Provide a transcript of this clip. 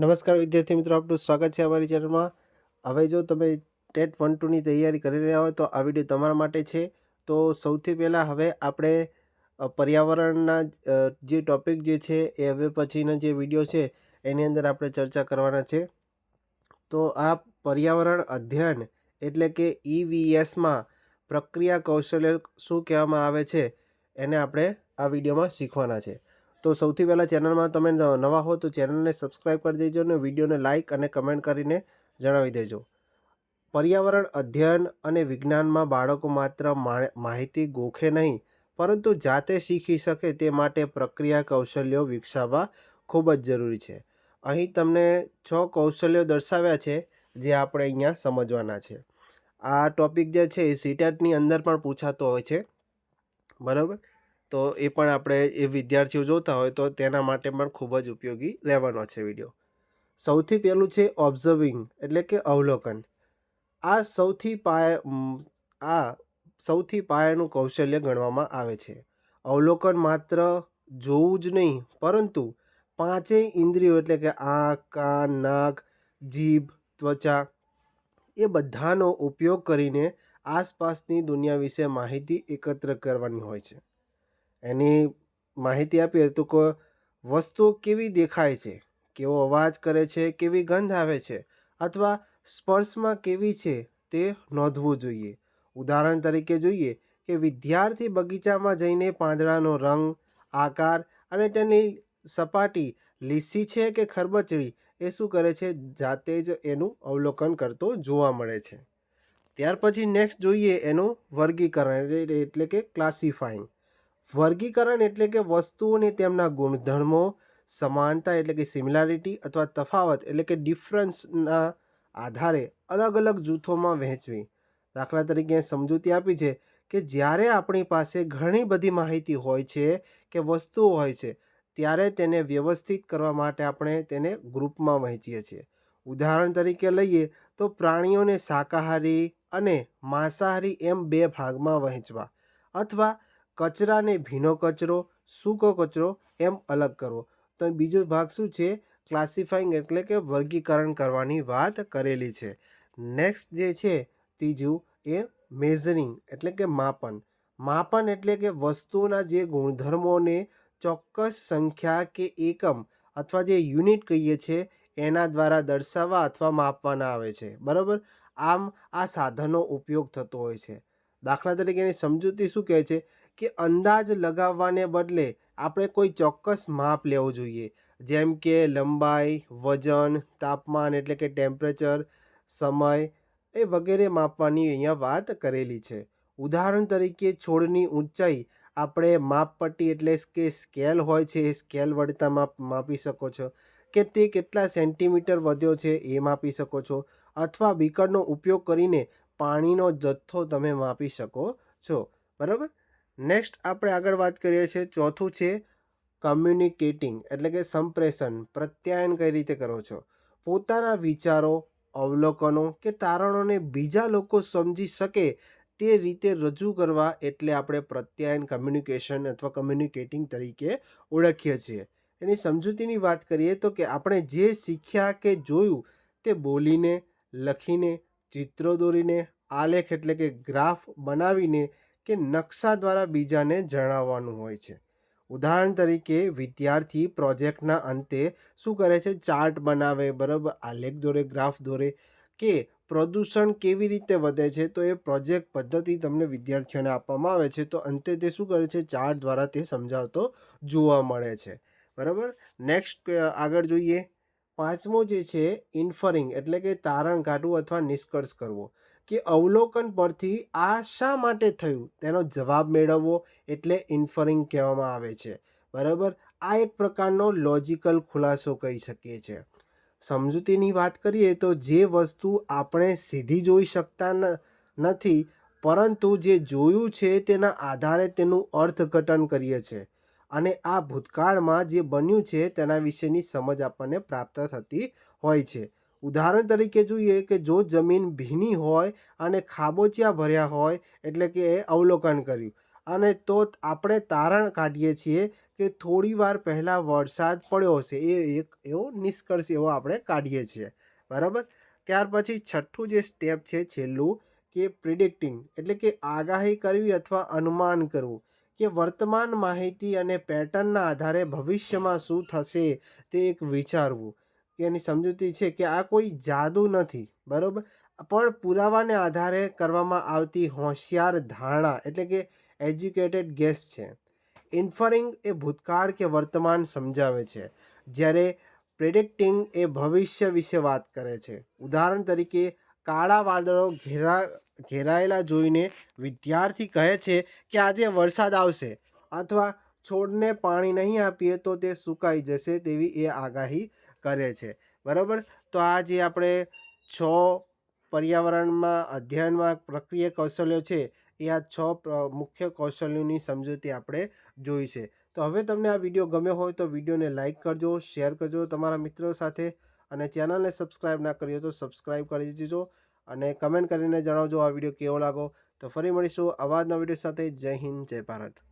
નમસ્કાર વિદ્યાર્થી મિત્રો, આપનું સ્વાગત છે અમારી ચેનલમાં. હવે જો તમે ટેટ વન ટુની તૈયારી કરી રહ્યા હોય તો આ વીડિયો તમારા માટે છે. તો સૌથી પહેલાં હવે આપણે પર્યાવરણના જે ટોપિક જે છે એ હવે પછીના જે વીડિયો છે એની અંદર આપણે ચર્ચા કરવાના છે. તો આ પર્યાવરણ અધ્યયન એટલે કે ઈવીએસમાં પ્રક્રિયા કૌશલ્ય શું કહેવામાં આવે છે એને આપણે આ વિડીયોમાં શીખવાના છે. તો સૌથી પહેલાં ચેનલમાં તમે નવા હો તો ચેનલને સબસ્ક્રાઈબ કરી દેજો અને વિડીયોને લાઇક અને કમેન્ટ કરીને જણાવી દેજો. પર્યાવરણ, અધ્યયન અને વિજ્ઞાનમાં બાળકો માત્ર માહિતી ગોખે નહીં, પરંતુ જાતે શીખી શકે તે માટે પ્રક્રિયા કૌશલ્યો વિકસાવવા ખૂબ જ જરૂરી છે. અહીં તમને છ કૌશલ્યો દર્શાવ્યા છે જે આપણે અહીંયા સમજવાના છે. આ ટોપિક જે છે એ સીટેટની અંદર પણ પૂછાતો હોય છે. બરાબર? તો એ પણ આપણે એ વિદ્યાર્થીઓ જોતા હોય તો તેના માટે પણ ખૂબ જ ઉપયોગી રહેવાનો છે વીડિયો. સૌથી પહેલું છે ઓબ્ઝર્વિંગ એટલે કે અવલોકન. આ સૌથી પાયા આ સૌથી પાયાનું કૌશલ્ય ગણવામાં આવે છે. અવલોકન માત્ર જોવું જ નહીં, પરંતુ પાંચેય ઇન્દ્રિયો એટલે કે આંખ, કાન, નાક, જીભ, ત્વચા, એ બધાનો ઉપયોગ કરીને આસપાસની દુનિયા વિશે માહિતી એકત્ર કરવાની હોય છે. એની માહિતી આપીએ તો કે વસ્તુ કેવી દેખાય છે? કેવો અવાજ કરે છે? કેવી ગંધ આવે છે? અથવા સ્પર્શમાં કેવી છે તે નોંધવું જોઈએ. ઉદાહરણ તરીકે જોઈએ કે વિદ્યાર્થી બગીચામાં જઈને પાંદડાનો રંગ, આકાર અને તેની સપાટી લીસી છે કે ખરબચડી એ શું કરે છે? જાતે જ એનું અવલોકન કરતો જોવા મળે છે. ત્યાર પછી નેક્સ્ટ જોઈએ એનું વર્ગીકરણ એટલે- એટલે કે ક્લાસિફાઈંગ વર્ગીકરણ એટલે કે વસ્તુઓને તેમના ગુણધર્મો, સમાનતા એટલે કે સિમિલારિટી અથવા તફાવત એટલે કે ડિફરન્સના આધારે અલગ અલગ જૂથોમાં વહેંચવી. દાખલા તરીકે સમજૂતી આપી છે કે જ્યારે આપણી પાસે ઘણી બધી માહિતી હોય છે કે વસ્તુઓ હોય છે, ત્યારે તેને વ્યવસ્થિત કરવા માટે આપણે તેને ગ્રુપમાં વહેંચીએ છીએ. ઉદાહરણ તરીકે લઈએ તો પ્રાણીઓને શાકાહારી અને માંસાહારી એમ બે ભાગમાં વહેંચવા અથવા કચરાને ભીનો કચરો, સૂકો કચરો એમ અલગ કરવો. તો બીજો ભાગ શું છે? ક્લાસિફાઈંગ એટલે કે વર્ગીકરણ કરવાની વાત કરેલી છે. નેક્સ્ટ જે છે, ત્રીજું એ મેઝરિંગ એટલે કે માપન. માપન એટલે કે વસ્તુના જે ગુણધર્મોને ચોક્કસ સંખ્યા કે એકમ અથવા જે યુનિટ કહીએ છીએ એના દ્વારા દર્શાવવા અથવા માપવાના આવે છે. બરાબર? આમ આ સાધનો ઉપયોગ થતો હોય છે. દાખલા તરીકે એની સમજૂતી શું કહે છે? કે અંદાજ લગાવવાને બદલે આપણે કોઈ ચોક્કસ માપ લેવું જોઈએ. જેમ કે લંબાઈ, વજન, તાપમાન એટલે કે ટેમ્પરેચર સમય એ વગેરે માપવાની અહીંયા વાત કરેલી છે. ઉદાહરણ તરીકે છોડની ઊંચાઈ આપણે માપપટ્ટી એટલે કે સ્કેલ હોય છે એ સ્કેલ વડતા માપ માપી શકો છો. કે તે કેટલા સેન્ટીમીટર વધ્યો છે એ માપી શકો છો. અથવા બીકરનો ઉપયોગ કરીને પાણીનો જથ્થો તમે માપી શકો છો. બરાબર? નેક્સ્ટ આપણે આગળ વાત કરીએ છીએ, ચોથું છે કમ્યુનિકેટિંગ એટલે કે સંપ્રેષણ, પ્રત્યાયન કઈ રીતે કરો છો? પોતાના વિચારો, અવલોકનો કે તારણોને બીજા લોકો સમજી શકે તે રીતે રજૂ કરવા એટલે આપણે પ્રત્યાયન કમ્યુનિકેશન અથવા કમ્યુનિકેટિંગ તરીકે ઓળખીએ છીએ. એની સમજૂતીની વાત કરીએ તો કે આપણે જે શીખ્યા કે જોયું તે બોલીને, લખીને, ચિત્રો દોરીને, આલેખ એટલે કે ગ્રાફ બનાવીને કે નકશા દ્વારા બીજાને જણાવવાનું હોય છે. ઉદાહરણ તરીકે, વિદ્યાર્થી પ્રોજેક્ટના અંતે શું કરે છે? ચાર્ટ બનાવે, બરાબર? આલેખ દોરે, ગ્રાફ દોરે. કે પ્રદૂષણ કેવી રીતે વધે છે? તો એ પ્રોજેક્ટ પદ્ધતિ તમને વિદ્યાર્થીઓને આપવામાં આવે છે. તો અંતે તે શું કરે છે? ચાર્ટ દ્વારા તે સમજાવતો જોવા મળે છે. બરાબર? નેક્સ્ટ આગળ જોઈએ. પાંચમો જે છે, ઇન્ફરિંગ, એટલે કે તારણ કાઢવું અથવા નિષ્કર્ષ કરવો. કે અવલોકન પરથી આ શા માટે થયું? તેનો જવાબ મેળવવો એટલે ઇન્ફરિંગ કહેવામાં આવે છે. બરાબર? આ એક પ્રકારનો લોજિકલ ખુલાસો કહી શકીએ છીએ સમજૂતીની વાત કરીએ તો જે વસ્તુ આપણે સીધી જોઈ શકતા નથી, પરંતુ જે જોયું છે તેના આધારે તેનું અર્થઘટન કરીએ છીએ અને આ ભૂતકાળમાં જે બન્યું છે તેના વિશેની સમજ આપણને પ્રાપ્ત થતી હોય છે. ઉદાહરણ તરીકે જોઈએ કે જો જમીન ભીની હોય અને ખાબોચિયા ભર્યા હોય, એટલે કે એ અવલોકન કર્યું. અને તો આપણે તારણ કાઢીએ છીએ કે થોડી વાર પહેલાં વરસાદ પડ્યો હશે. એ એક એવો નિષ્કર્ષ એવો આપણે કાઢીએ છીએ. બરાબર? ત્યાર પછી છઠ્ઠું જે સ્ટેપ છે છેલ્લું, કે પ્રિડિક્ટિંગ એટલે કે આગાહી કરવી અથવા અનુમાન કરવું. કે વર્તમાન માહિતી અને પેટર્નના આધારે ભવિષ્યમાં શું થશે તે એક વિચારવું. એની સમજૂતી છે કે આ કોઈ જાદુ નથી, બરાબર? પણ પુરાવાને આધારે કરવામાં આવતી હોશિયાર ધારણા એટલે કે એજ્યુકેટેડ ગેસ છે. ઇન્ફરિંગ એ ભૂતકાળ કે વર્તમાન સમજાવે છે, જ્યારે પ્રેડિક્ટિંગ એ ભવિષ્ય વિશે વાત કરે છે. ઉદાહરણ તરીકે, કાળા વાદળો ઘેરા, ઘેરાયેલા જોઈને વિદ્યાર્થી કહે છે કે આજે વરસાદ આવશે અથવા છોડને પાણી નહીં આપીએ તો તે સુકાઈ જશે તેવી એ આગાહી કરે છે. બરાબર? તો આ જે આપણે છ પર્યાવરણમાં અધ્યયનમાં પ્રક્રિયા કૌશલ્યો છે, એ આ છ મુખ્ય કૌશલ્યોની સમજૂતી આપણે જોઈ છે. તો હવે તમને આ વીડિયો ગમ્યો હોય તો વિડીયોને લાઇક કરજો, શેર કરજો, તમારા મિત્રો સાથે અને ચેનલને સબસ્ક્રાઈબ ના કરી તો સબસ્ક્રાઈબ કરી દેજો અને કમેન્ટ કરીને જણાવજો આ વીડિયો કેવો લાગો તો ફરી મળીશું આવા જ વીડિયો સાથે. જય હિન્દ, જય ભારત.